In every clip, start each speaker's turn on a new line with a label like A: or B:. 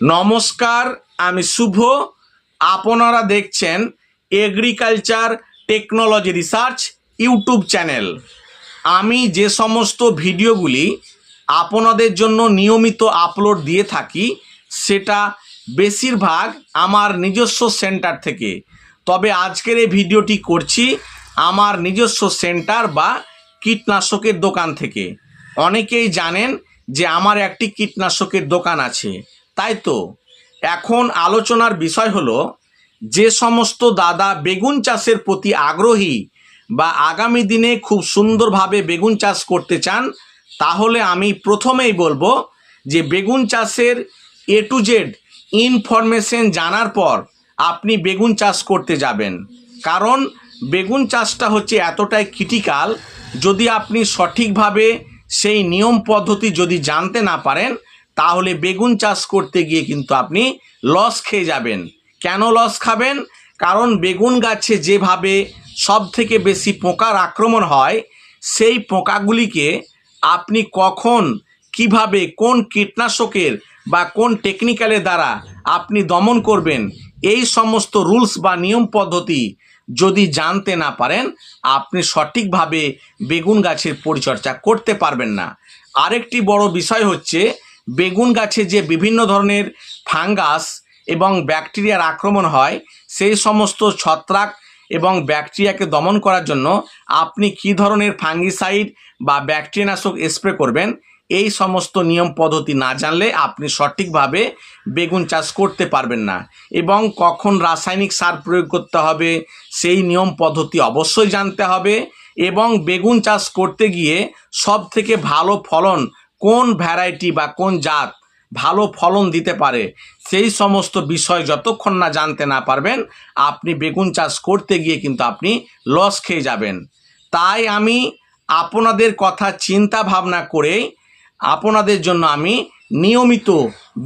A: নমস্কার, আমি শুভ। আপনারা দেখছেন agriculture technology research YouTube channel. আমি যে সমস্ত ভিডিওগুলি আপনাদের জন্য নিয়মিত আপলোড দিয়ে থাকি, সেটা বেশিরভাগ আমার নিজস্ব সেন্টার থেকে। তবে আজকের এই ভিডিওটি করছি আমার নিজস্ব সেন্টার বা কীটনাশকের দোকান থেকে। অনেকেই জানেন যে আমার একটি কীটনাশকের দোকান আছে। তাই তো? এখন আলোচনার বিষয় হলো, যে সমস্ত দাদা বেগুন চাষের প্রতি আগ্রহী বা আগামী দিনে খুব সুন্দরভাবে বেগুন চাষ করতে চান, তাহলে আমি প্রথমেই বলব যে বেগুন চাষের এ টু জেড ইনফরমেশন জানার পর আপনি বেগুন চাষ করতে যাবেন। কারণ বেগুন চাষটা হচ্ছে এতটাই ক্রিটিক্যাল, যদি আপনি সঠিকভাবে সেই নিয়ম পদ্ধতি যদি জানতে না পারেন তাহলে বেগুন চাষ করতে গিয়ে কিন্তু আপনি লস খেয়ে যাবেন। কেন লস খাবেন? কারণ বেগুন গাছে যেভাবে সব থেকে বেশি পোকার আক্রমণ হয়, সেই পোকাগুলিকে আপনি কখন, কীভাবে, কোন কীটনাশকের বা কোন টেকনিক্যালের দ্বারা আপনি দমন করবেন, এই সমস্ত রুলস বা নিয়ম পদ্ধতি যদি জানতে না পারেন, আপনি সঠিকভাবে বেগুন গাছের পরিচর্যা করতে পারবেন না। আরেকটি বড় বিষয় হচ্ছে বেগুন গাছে যে বিভিন্ন ধরনের ফাঙ্গাস এবং ব্যাকটেরিয়ার আক্রমণ হয়, সেই সমস্ত ছত্রাক এবং ব্যাকটেরিয়াকে দমন করার জন্য আপনি কী ধরনের ফাঙ্গিসাইড বা ব্যাকটেরিয়ানাশক স্প্রে করবেন? এই সমস্ত নিয়ম পদ্ধতি না জানলে আপনি সঠিকভাবে বেগুন চাষ করতে পারবেন না এবং কখন রাসায়নিক সার প্রয়োগ করতে হবে, সেই নিয়ম পদ্ধতি অবশ্যই জানতে হবে এবং বেগুন চাষ করতে গিয়ে সব থেকে ভালো ফলন কোন ভ্যারাইটি বা কোন জাত ভালো ফলন দিতে পারে, সেই সমস্ত বিষয় যতক্ষণ না জানতে না পারবেন, আপনি বেগুন চাষ করতে গিয়ে কিন্তু আপনি লস খেয়ে যাবেন। তাই আমি আপনাদের কথা চিন্তা ভাবনা করেই আপনাদের জন্য আমি নিয়মিত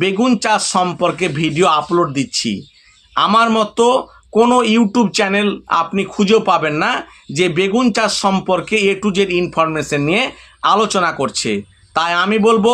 A: বেগুন চাষ সম্পর্কে ভিডিও আপলোড দিচ্ছি। আমার মতো কোনো ইউটিউব চ্যানেল আপনি খুঁজেও পাবেন না যে বেগুন চাষ সম্পর্কে এ টু জেড ইনফরমেশন নিয়ে আলোচনা করছে। তাই আমি বলব,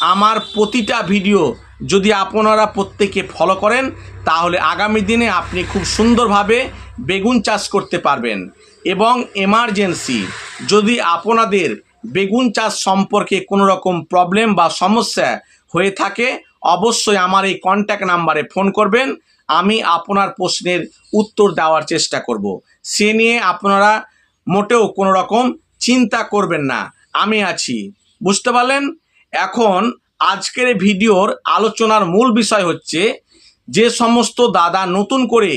A: আমার প্রতিটা ভিডিও যদি আপনারা প্রত্যেকে ফলো করেন, তাহলে আগামী দিনে আপনি খুব সুন্দরভাবে বেগুন চাষ করতে পারবেন। এবং এমার্জেন্সি যদি আপনাদের বেগুন চাষ সম্পর্কে কোনো রকম প্রবলেম বা সমস্যা হয়ে থাকে, অবশ্যই আমার এই কন্ট্যাক্ট নাম্বারে ফোন করবেন। আমি আপনার প্রশ্নের উত্তর দেওয়ার চেষ্টা করব। সে নিয়ে আপনারা মোটেও কোনো রকম চিন্তা করবেন না। আমি আছি। বুঝতে পারলেন? এখন আজকের ভিডিওর আলোচনার মূল বিষয় হচ্ছে, যে সমস্ত দাদা নতুন করে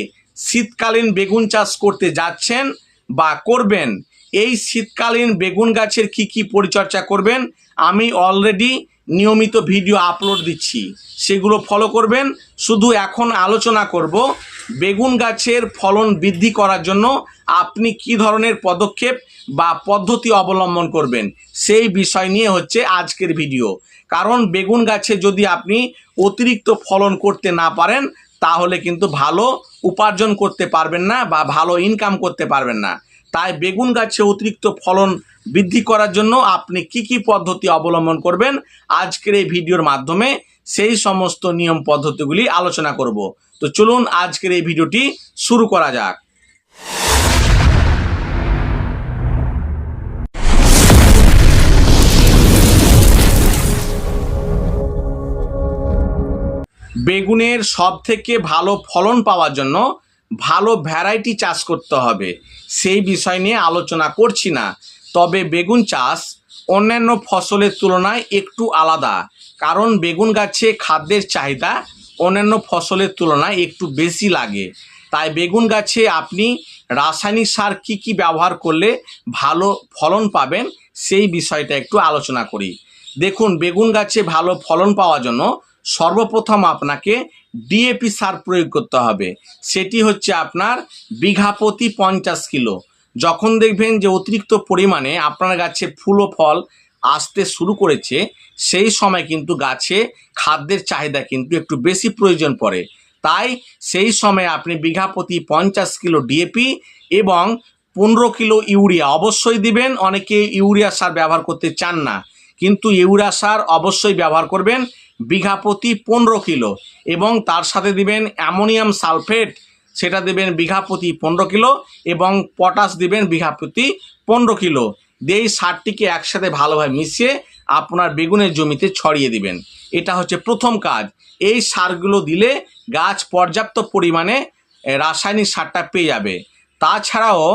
A: শীতকালীন বেগুন চাষ করতে যাচ্ছেন বা করবেন, এই শীতকালীন বেগুন গাছের কি কি পরিচর্যা করবেন, আমি অলরেডি নিয়মিত ভিডিও আপলোড দিচ্ছি। সেগুলো ফলো করবেন। শুধু এখন আলোচনা করব বেগুন গাছের ফলন বৃদ্ধি করার জন্য আপনি কি ধরনের পদক্ষেপ বা পদ্ধতি অবলম্বন করবেন? সেই বিষয় নিয়ে হচ্ছে আজকের ভিডিও। কারণ বেগুন গাছে যদি আপনি অতিরিক্ত ফলন করতে না পারেন, তাহলে কিন্তু ভালো উপার্জন করতে পারবেন না বা ভালো ইনকাম করতে পারবেন না। তাই বেগুন গাছে অতিরিক্ত ফলন বৃদ্ধি করার জন্য আপনি কি কি পদ্ধতি অবলম্বন করবেন? আজকের এই ভিডিওর মাধ্যমে সেই সমস্ত নিয়ম পদ্ধতিগুলি আলোচনা করব। তো চলুন আজকের এই ভিডিওটি শুরু করা যাক। বেগুনের সব থেকে ভালো ফলন পাওয়ার জন্য ভালো ভ্যারাইটি চাষ করতে হবে। সেই বিষয় নিয়ে আলোচনা করছি না। তবে বেগুন চাষ অন্যান্য ফসলের তুলনায় একটু আলাদা। কারণ বেগুন গাছে খাদ্যের চাহিদা অন্যান্য ফসলের তুলনায় একটু বেশি লাগে। তাই বেগুন গাছে আপনি রাসায়নিক সার কি কি ব্যবহার করলে ভালো ফলন পাবেন সেই বিষয়টা একটু আলোচনা করি। দেখুন, বেগুন গাছে ভালো ফলন পাওয়ার জন্য সর্বপ্রথম আপনাকে ডিএপি সার প্রয়োগ করতে হবে। সেটি হচ্ছে আপনার বিঘা প্রতি পঞ্চাশ কিলো। যখন দেখবেন যে অতিরিক্ত পরিমাণে আপনার গাছে ফুল ও ফল আসতে শুরু করেছে, সেই সময় কিন্তু গাছে খাদ্যের চাহিদা কিন্তু একটু বেশি প্রয়োজন পড়ে। তাই সেই সময় আপনি বিঘা প্রতি পঞ্চাশ কিলো ডিএপি এবং পনেরো কিলো ইউরিয়া অবশ্যই দিবেন। অনেকে ইউরিয়া সার ব্যবহার করতে চান না, কিন্তু ইউরিয়া সার অবশ্যই ব্যবহার করবেন বিঘা প্রতি পনেরো কিলো এবং তার সাথে দিবেন অ্যামোনিয়াম সালফেট, সেটা দেবেন বিঘা প্রতি পনেরো কিলো এবং পটাশ দিবেন বিঘা প্রতি পনেরো কিলো। দিয়ে এই সারটিকে একসাথে ভালোভাবে মিশিয়ে আপনার বেগুনের জমিতে ছড়িয়ে দিবেন। এটা হচ্ছে প্রথম কাজ। এই সারগুলো দিলে গাছ পর্যাপ্ত পরিমাণে রাসায়নিক সারটা পেয়ে যাবে। তাছাড়াও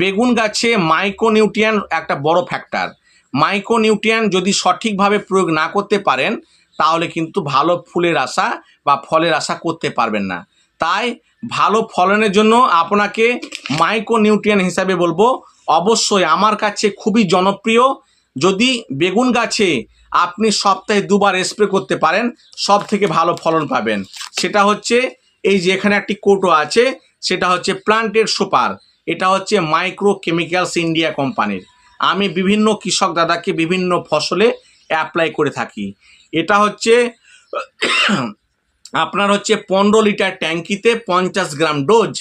A: বেগুন গাছে মাইক্রোনিউট্রিয়ান একটা বড় ফ্যাক্টর। মাইক্রোনিউট্রিয়ান যদি সঠিকভাবে প্রয়োগ না করতে পারেন, তাহলে কিন্তু ভালো ফুলের আশা বা ফলের আশা করতে পারবেন না। তাই ভালো ফলনের জন্য আপনাকে মাইক্রোনিউট্রিয়ান হিসাবে বলব অবশ্যই আমার কাছে খুবই জনপ্রিয়। যদি বেগুন গাছে আপনি সপ্তাহে দুবার স্প্রে করতে পারেন সব থেকে ভালো ফলন পাবেন। সেটা হচ্ছে এই যে এখানে একটি কোটো আছে, সেটা হচ্ছে প্লান্টেড সুপার এটা হচ্ছে মাইক্রো কেমিক্যালস ইন্ডিয়া কোম্পানির আমি বিভিন্ন কৃষক দাদাকে বিভিন্ন ফসলে অ্যাপ্লাই করে থাকি। এটা হচ্ছে, আপনার হচ্ছে পনেরো লিটার ট্যাঙ্কিতে পঞ্চাশ গ্রাম ডোজ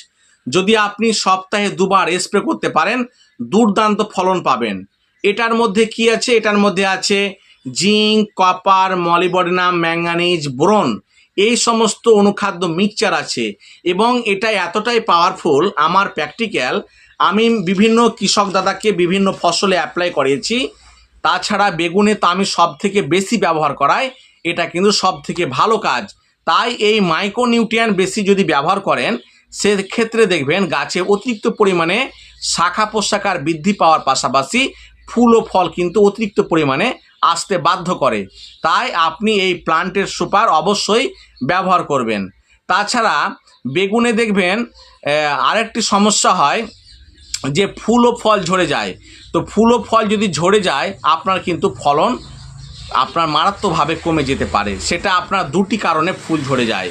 A: যদি আপনি সপ্তাহে দুবার স্প্রে করতে পারেন, দুর্দান্ত ফলন পাবেন। এটার মধ্যে কি আছে? এটার মধ্যে আছে zinc, copper, molybdenum, manganese, boron. এই সমস্ত অনুখাদ্য মিক্সচার আছে এবং এটা এতটাই পাওয়ারফুল আমার প্র্যাকটিক্যাল আমি বিভিন্ন কৃষক দাদাকে বিভিন্ন ফসলে অ্যাপ্লাই করিয়েছি তাছাড়া বেগুনে তো আমি সব থেকে বেশি ব্যবহার করাই, এটা কিন্তু সব থেকে ভালো কাজ। তাই এই মাইক্রোনিউট্রিয়ান বেশি যদি ব্যবহার করেন সেক্ষেত্রে দেখবেন গাছে অতিরিক্ত পরিমাণে শাখা প্রশাখার বৃদ্ধি পাওয়ার পাশাপাশি ফুল ও ফল কিন্তু অতিরিক্ত পরিমাণে আসতে বাধ্য করে। তাই আপনি এই প্লান্টের সুপার অবশ্যই ব্যবহার করবেন। তাছাড়া বেগুনে দেখবেন আরেকটি সমস্যা হয় যে ফুল ও ফল ঝরে যায়। তো ফুল ও ফল যদি ঝরে যায়, আপনার কিন্তু ফলন আপনার মারাত্মকভাবে কমে যেতে পারে। সেটা আপনার দুটি কারণে ফুল ঝরে যায়।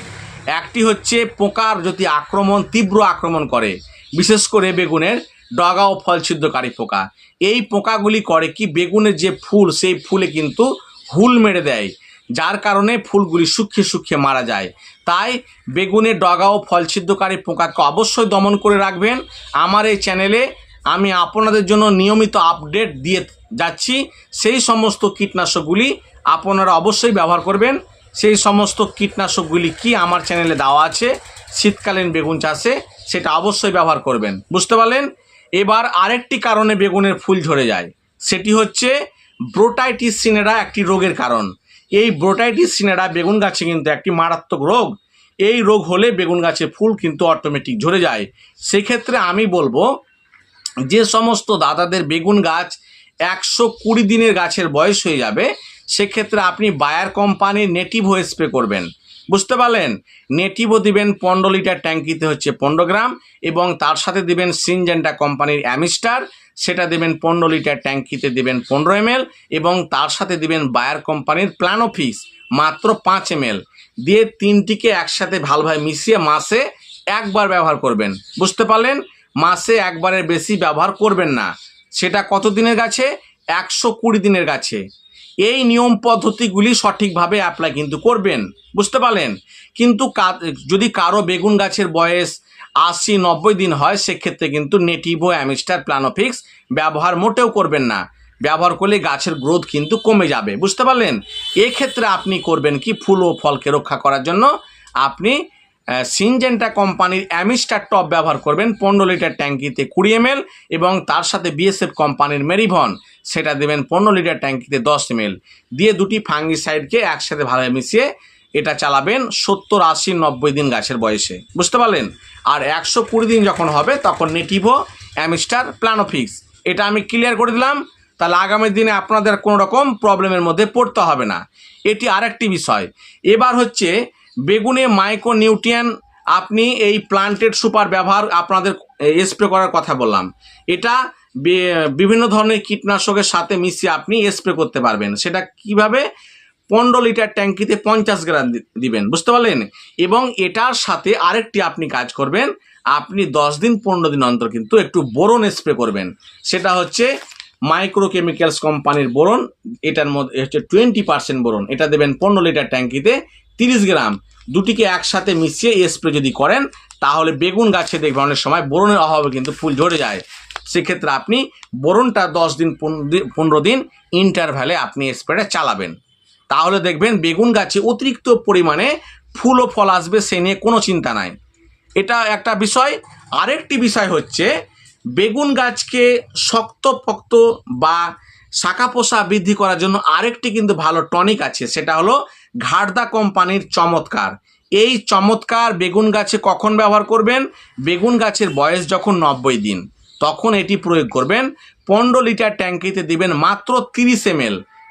A: একটি হচ্ছে পোকার যদি আক্রমণ, তীব্র আক্রমণ করে, বিশেষ করে বেগুনের ডগা ও ফল ছিদ্রকারী পোকা। এই পোকাগুলি করে কি বেগুনের যে ফুল, সেই ফুলে কিন্তু হুল মেরে দেয়, যার কারণে ফুলগুলি শুকিয়ে শুকিয়ে মারা যায়। তাই বেগুনের ডগা ও ফল ছিদ্রকারী পোকাকে অবশ্যই দমন করে রাখবেন। আমার এই চ্যানেলে আমি আপনাদের জন্য নিয়মিত আপডেট দিয়ে যাচ্ছি। সেই সমস্ত কীটনাশকগুলি আপনারা অবশ্যই ব্যবহার করবেন। সেই সমস্ত কীটনাশকগুলি কি আমার চ্যানেলে দেওয়া আছে, শীতকালীন বেগুন চাষে সেটা অবশ্যই ব্যবহার করবেন। বুঝতে পারলেন? এবার আরেকটি কারণে বেগুনের ফুল ঝরে যায়। সেটি হচ্ছে ব্রোটাইটিস সিনেরা একটি রোগের কারণ। এই ব্রোটাইটিস সিনেরা বেগুন গাছে কিন্তু একটি মারাত্মক রোগ। এই রোগ হলে বেগুন গাছে ফুল কিন্তু অটোমেটিক ঝরে যায়। সেক্ষেত্রে আমি বলব, যে সমস্ত দাদাদের বেগুন গাছ একশো কুড়ি দিনের গাছের বয়স হয়ে যাবে সেক্ষেত্রে আপনি বায়ার কোম্পানির নেটিভো স্প্রে করবেন। বুঝতে পারলেন? নেটিভো দিবেন পনেরো লিটার ট্যাঙ্কিতে হচ্ছে পনেরো গ্রাম এবং তার সাথে দিবেন সিনজেন্টা কোম্পানির অ্যামিস্টার, সেটা দেবেন পনেরো লিটার ট্যাঙ্কিতে দিবেন পনেরো এম এবং তার সাথে দিবেন বায়ার কোম্পানির প্ল্যানোফিক্স মাত্র পাঁচ এম দিয়ে তিনটিকে একসাথে ভালোভাবে মিশিয়ে মাসে একবার ব্যবহার করবেন। বুঝতে পারলেন? মাসে একবারের বেশি ব্যবহার করবেন না। সেটা কত দিনের গাছে? একশো কুড়ি দিনের গাছে। এই নিয়ম পদ্ধতিগুলি সঠিকভাবে অ্যাপ্লাই কিন্তু করবেন। বুঝতে পারলেন? কিন্তু যদি কারও বেগুন গাছের বয়স আশি, নব্বই দিন হয়, সেক্ষেত্রে কিন্তু নেটিভো অ্যামিস্টার প্লানোফিক্স ব্যবহার মোটেও করবেন না। ব্যবহার করলে গাছের গ্রোথ কিন্তু কমে যাবে। বুঝতে পারলেন? এক্ষেত্রে আপনি করবেন কি? ফুল ও ফলকে রক্ষা করার জন্য আপনি সিনজেন্টা কোম্পানির অ্যামিস্টার টপ ব্যবহার করবেন পনেরো লিটার ট্যাঙ্কিতে কুড়ি এম এবং তার সাথে বিএসএফ কোম্পানির মেরিভন। সেটা দেবেন পনেরো লিটার ট্যাঙ্কিতে দশ এম দিয়ে দুটি ফাঙ্গিসাইডকে একসাথে ভালোভাবে মিশিয়ে এটা চালাবেন সত্তর, আশি, নব্বই দিন গাছের বয়সে। বুঝতে পারলেন? আর একশো কুড়ি দিন যখন হবে, তখন নেটিভো অ্যামিস্টার প্ল্যানোফিক্স। এটা আমি ক্লিয়ার করে দিলাম। তাহলে আগামী দিনে আপনাদের কোনো রকম প্রবলেমের মধ্যে পড়তে হবে না। এটি আরেকটি বিষয়। এবার হচ্ছে বেগুনে মাইক্রো নিউট্রিয়ান আপনি এই প্লান্টেড সুপার ব্যবহার আপনাদের স্প্রে করার কথা বললাম। এটা বিভিন্ন ধরনের কীটনাশকের সাথে মিশিয়ে আপনি স্প্রে করতে পারবেন। সেটা কীভাবে? পনেরো লিটার ট্যাঙ্কিতে পঞ্চাশ গ্রাম দিবেন, বুঝতে পারলেন? এবং এটার সাথে আরেকটি আপনি কাজ করবেন, আপনি দশ দিন, পনেরো দিন অন্তর কিন্তু একটু বোরন স্প্রে করবেন। সেটা হচ্ছে মাইক্রো কেমিক্যালস কোম্পানির বোরন, এটার মধ্যে হচ্ছে টোয়েন্টি পার্সেন্ট বোরন। এটা দেবেন পনেরো লিটার ট্যাঙ্কিতে তিরিশ গ্রাম। দুটিকে একসাথে মিশিয়ে স্প্রে যদি করেন, তাহলে বেগুন গাছে দেখবেন অনেক সময় বোরনের অভাবে কিন্তু ফুল ঝরে যায়। সেক্ষেত্রে আপনি বোরনটা দশ দিন পনেরো দিন- ইন্টারভ্যালে আপনি স্প্রেটা চালাবেন। তাহলে দেখবেন বেগুন গাছে অতিরিক্ত পরিমাণে ফুল ও ফল আসবে সে নিয়ে কোনো চিন্তা নাই। এটা একটা বিষয়। আরেকটি বিষয় হচ্ছে, বেগুন গাছকে শক্ত পক্ত বা শাখা পোষা বৃদ্ধি করার জন্য আরেকটি কিন্তু ভালো টনিক আছে। সেটা হলো ঘাড়দা কোম্পানির চমৎকার। এই চমৎকার বেগুন গাছে কখন ব্যবহার করবেন? বেগুন গাছের বয়স যখন নব্বই দিন, তখন এটি প্রয়োগ করবেন। পনেরো লিটার ট্যাঙ্কিতে দিবেন মাত্র তিরিশ এম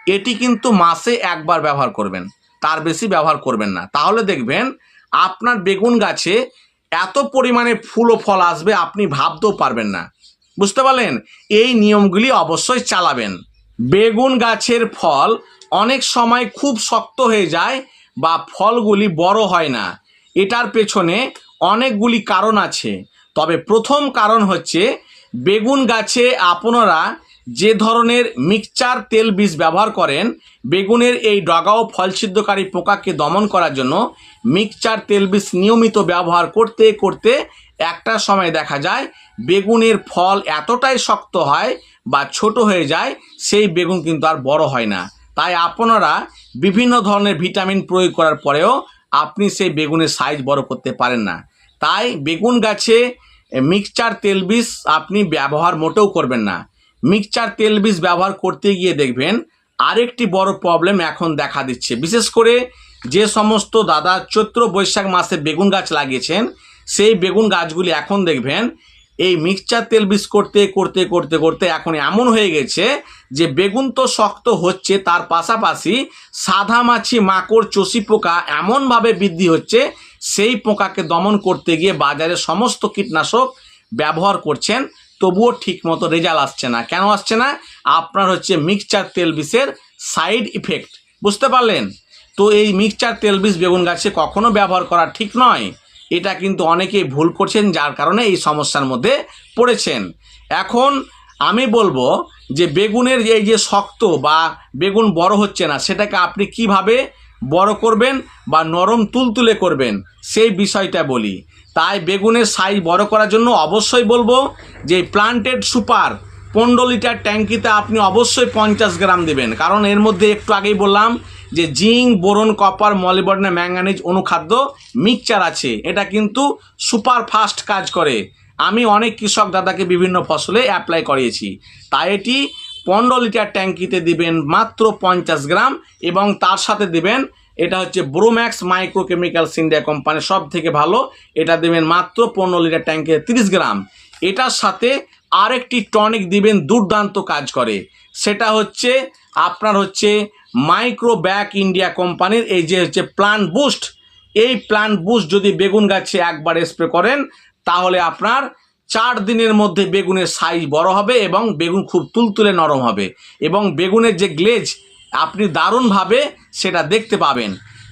A: এটি কিন্তু মাসে একবার ব্যবহার করবেন, তার বেশি ব্যবহার করবেন না। তাহলে দেখবেন, আপনার বেগুন গাছে এত পরিমাণে ফুল ও ফল আসবে, আপনি ভাবতেও পারবেন না। বুঝতে পারলেন? এই নিয়মগুলি অবশ্যই চালাবেন। বেগুন গাছের ফল অনেক সময় খুব শক্ত হয়ে যায় বা ফলগুলি বড় হয় না। এটার পেছনে অনেকগুলি কারণ আছে। তবে প্রথম কারণ হচ্ছে, বেগুন গাছে আপনারা যে ধরনের মিক্সচার তেল বীজ ব্যবহার করেন, বেগুনের এই ডগা ও ফলছিদ্রকারী পোকাকে দমন করার জন্য মিক্সচার তেল বীজ নিয়মিত ব্যবহার করতে করতে একটা সময় দেখা যায়, বেগুনের ফল এতটাই শক্ত হয় বা ছোট হয়ে যায়, সেই বেগুন কিন্তু আর বড় হয় না। তাই আপনারা বিভিন্ন ধরনের ভিটামিন প্রয়োগ করার পরেও আপনি সেই বেগুনের সাইজ বড় করতে পারেন না। তাই বেগুন গাছে মিক্সচার তেল বীজ আপনি ব্যবহার মোটেও করবেন না। মিক্সচার তেল বীজ ব্যবহার করতে গিয়ে দেখবেন আরেকটি বড় প্রবলেম এখন দেখা দিচ্ছে। বিশেষ করে যে সমস্ত দাদা চৈত্র বৈশাখ মাসে বেগুন গাছ লাগিয়েছেন, সেই বেগুন গাছগুলি এখন দেখবেন এই মিক্সচার তেল বীজ করতে করতে করতে করতে এখন এমন হয়ে গেছে যে বেগুন তো শক্ত হচ্ছে, তার পাশাপাশি সাদা মাছি, মাকড়, চষি পোকা এমনভাবে বৃদ্ধি হচ্ছে, সেই পোকাকে দমন করতে গিয়ে বাজারে সমস্ত কীটনাশক ব্যবহার করছেন, তবুও ঠিকমতো রেজাল্ট আসছে না। কেন আসছে না? আপনার হচ্ছে মিক্সচার তেল বিষের সাইড ইফেক্ট। বুঝতে পারলেন? তো এই মিক্সচার তেল বিষ বেগুন গাছে কখনো ব্যবহার করা ঠিক নয়। এটা কিন্তু অনেকেই ভুল করছেন, যার কারণে এই সমস্যার মধ্যে পড়েছেন। এখন আমি বলব যে বেগুনের এই যে শক্ত বা বেগুন বড় হচ্ছে না, সেটাকে আপনি কীভাবে বড় করবেন বা নরম তুলতুলে করবেন, সেই বিষয়টা বলি। তাই বেগুনের সাইজ বড় করার জন্য অবশ্যই বলব যে প্লান্টেড সুপার পনেরো লিটার ট্যাঙ্কিতে আপনি অবশ্যই পঞ্চাশ গ্রাম দেবেন। কারণ এর মধ্যে একটু আগেই বললাম যে zinc, boron, copper, molybdenum, manganese অনুখাদ্য মিক্সচার আছে। এটা কিন্তু সুপার ফাস্ট কাজ করে। আমি অনেক কৃষক দাদাকে বিভিন্ন ফসলে অ্যাপ্লাই করিয়েছি। তাই এটি পনেরো লিটার ট্যাঙ্কিতে দিবেন মাত্র পঞ্চাশ গ্রাম এবং তার সাথে দিবেন, এটা হচ্ছে ব্রোম্যাক্স মাইক্রোকেমিক্যালস ইন্ডিয়া কোম্পানির সব থেকে ভালো, এটা দেবেন মাত্র পনেরো লিটার ট্যাঙ্কে তিরিশ গ্রাম। এটার সাথে আরেকটি টনিক দিবেন, দুর্দান্ত কাজ করে। সেটা হচ্ছে, আপনার হচ্ছে মাইক্রো ব্যাক ইন্ডিয়া কোম্পানির এই যে হচ্ছে প্লান বুস্ট, এই প্লান বুস্ট যদি বেগুন গাছে একবার স্প্রে করেন, তাহলে আপনার চার দিনের মধ্যে বেগুনের সাইজ বড় হবে এবং বেগুন খুব তুলতুলে নরম হবে। এবং বেগুনের যে গ্লেজ আপনি দারুণভাবে সেটা দেখতে পাবেন।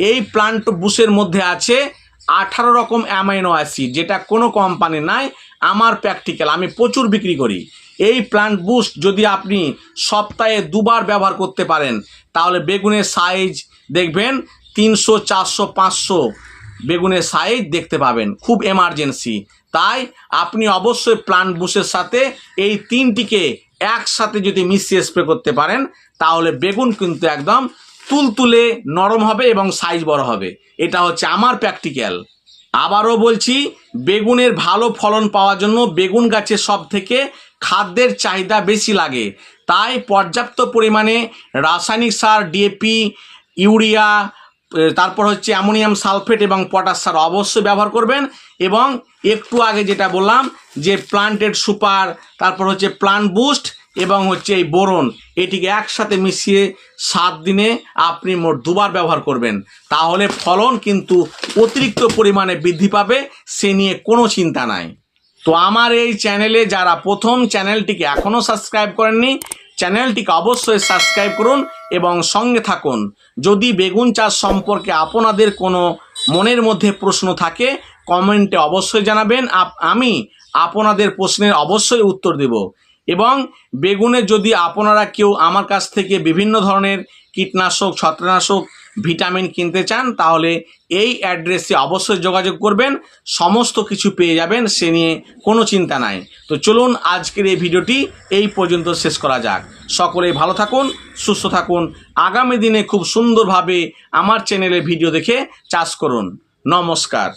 A: এই প্লান্ট বুশের মধ্যে আছে আঠারো রকম অ্যামাইনো অ্যাসিড যেটা কোনো কোম্পানি নাই আমার প্র্যাকটিক্যাল আমি প্রচুর বিক্রি করি। এই প্লান্ট বুস্ট যদি আপনি সপ্তাহে দুবার ব্যবহার করতে পারেন, তাহলে বেগুনের সাইজ দেখবেন তিনশো, চারশো, পাঁচশো বেগুনের সাইজ দেখতে পাবেন, খুব এমার্জেন্সি তাই আপনি অবশ্যই প্লান্ট বুশের সাথে এই তিনটিকে একসাথে যদি মিশিয়ে স্প্রে করতে পারেন, তাহলে বেগুন কিন্তু একদম তুলতুলে নরম হবে এবং সাইজ বড় হবে। এটা হচ্ছে আমার প্র্যাকটিক্যাল আবারও বলছি, বেগুনের ভালো ফলন পাওয়ার জন্য বেগুন গাছে সব থেকে খাদ্যের চাহিদা বেশি লাগে। তাই পর্যাপ্ত পরিমাণে রাসায়নিক সার ডিএপি ইউরিয়া তারপর হচ্ছে অ্যামোনিয়াম সালফেট এবং পটাশ সার অবশ্যই ব্যবহার করবেন এবং একটু আগে যেটা বললাম যে প্লান্টেড সুপার, তারপর হচ্ছে প্লান্ট বুস্ট এবং হচ্ছে এই বোরন, এটিকে একসাথে মিশিয়ে সাত দিনে আপনি মোট দুবার ব্যবহার করবেন। তাহলে ফলন কিন্তু অতিরিক্ত পরিমাণে বৃদ্ধি পাবে, সে নিয়ে কোনো চিন্তা নাই। তো আমার এই চ্যানেলে যারা প্রথম চ্যানেলটিকে এখনও সাবস্ক্রাইব করেননি, চ্যানেলটিকে অবশ্যই সাবস্ক্রাইব করুন এবং সঙ্গে থাকুন। যদি বেগুন চাষ সম্পর্কে আপনাদের কোনো মনের মধ্যে প্রশ্ন থাকে, কমেন্টে অবশ্যই জানাবেন। আমি আপনাদের প্রশ্নের অবশ্যই উত্তর দেব। এবং বেগুনে যদি আপনারা কেউ আমার কাছ থেকে বিভিন্ন ধরনের কীটনাশক ছত্রনাশক ভিটামিন কিনতে চান, তাহলে এই অ্যাড্রেসে অবশ্যই যোগাযোগ করবেন। সমস্ত কিছু পেয়ে যাবেন, সে নিয়ে কোনো চিন্তা নাই। তো চলুন আজকের এই ভিডিওটি এই পর্যন্ত শেষ করা যাক। সকলেই ভালো থাকুন, সুস্থ থাকুন। আগামী দিনে খুব সুন্দরভাবে আমার চ্যানেলে ভিডিও দেখে চাষ করুন। নমস্কার।